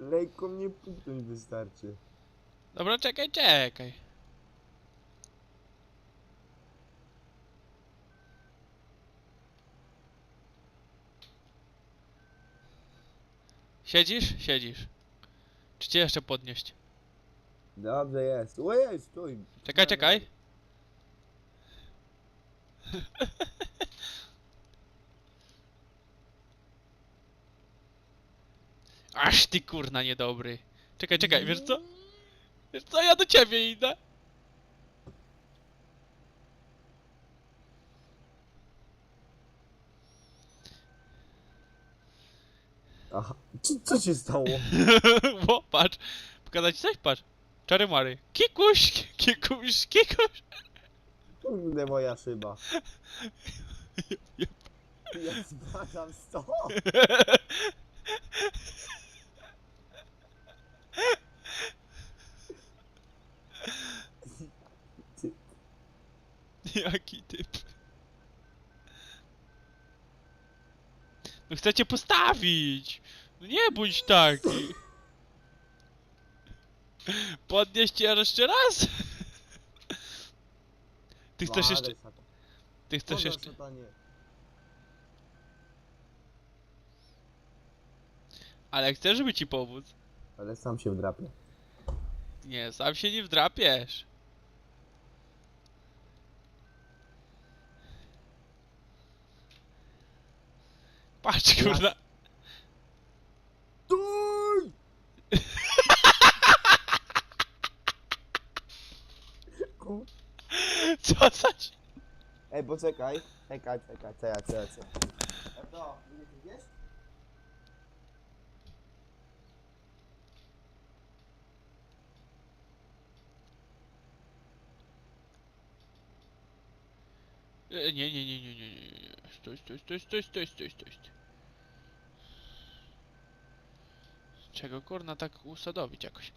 Lekko mnie puknąć wystarczy. Dobra, czekaj, czekaj. Siedzisz? Siedzisz. Czy cię jeszcze podnieść? Dobrze jest. Ojej, stój. Czekaj, czekaj. Aż ty kurna niedobry. Czekaj, czekaj, wiesz co? Wiesz co, ja do ciebie idę. Aha. Co, co się stało? Bo, patrz. Pokazać coś? Patrz. Czary mary. Kikuś, kikuś, kikuś. Kurde moja szyba. Ja spadam stąd. Ty, Jaki typ. No chcecie postawić. No nie bądź taki. Podnieść cię jeszcze raz? Ty chcesz Ładę, jeszcze... Ty chcesz jeszcze... Ale chcesz, żeby ci pomóc. Ale sam się wdrapię. Nie, sam się nie wdrapiesz. Patrz, Ja- kurwa. Stój! Ku- Co za... ci- Ej, poczekaj. Czekaj, czekaj, czekaj, czekaj. czekaj. No to, nie wiesz? E, Nie, nie, nie, nie, nie, nie, nie. Stój, stój, stój, stój, stój, stój. stój. Czego kurna tak usadowić jakoś?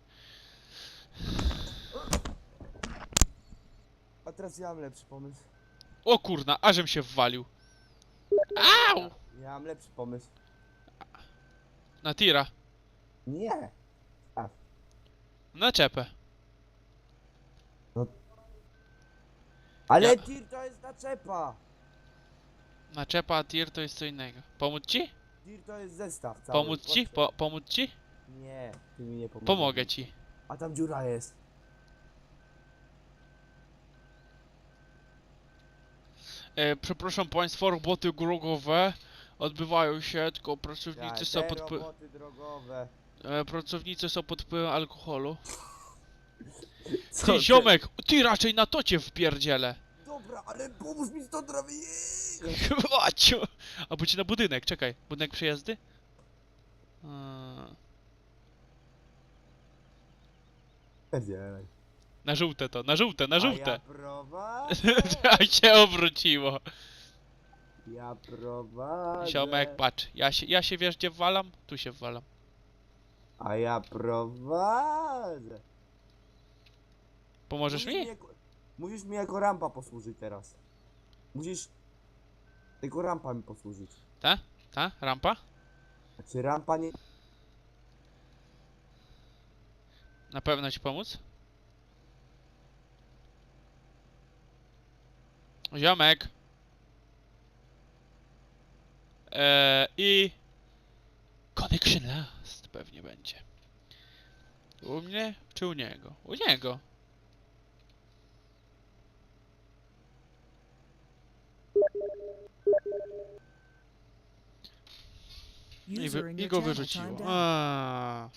A teraz ja mam lepszy pomysł. O kurna, ażem się wwalił. Au! Ja mam lepszy pomysł. Na tira. Nie. Na czepę. Ale Ja- tir to jest naczepa. Na czepa, a tir to jest co innego. Pomóc ci? Tir to jest zestaw cały. Pomóc ci? Po, pomóc ci? Nie, ty mi nie pomożesz. Pomogę ci. A tam dziura jest. E, przepraszam państwa, roboty drogowe odbywają się, tylko pracownicy są te pod roboty drogowe. E, pracownicy są pod wpływem alkoholu. Co Ty, ziomek, ty raczej na to cię wpierdzielę. Dobra, ale pomóż mi stąd robić. Maciu! Albo ci na budynek, czekaj. Budynek przejazdy? Eee, Na żółte to, na żółte, na A ja żółte. prowadzę. A się obróciło. Ja prowadzę. Ziomek, patrz. Ja się, ja się wiesz gdzie wwalam? Tu się wwalam. A ja prowadzę. Pomożesz mi? Musisz mi jako rampa posłużyć teraz. Musisz... Jako rampa mi posłużyć. Ta? Ta? Rampa? A czy rampa nie... Na pewno ci pomóc? Ziomek. Eee, I... Connection last pewnie będzie. U mnie czy u niego? U niego. I, wy, i go wyrzuciło. Aaaa.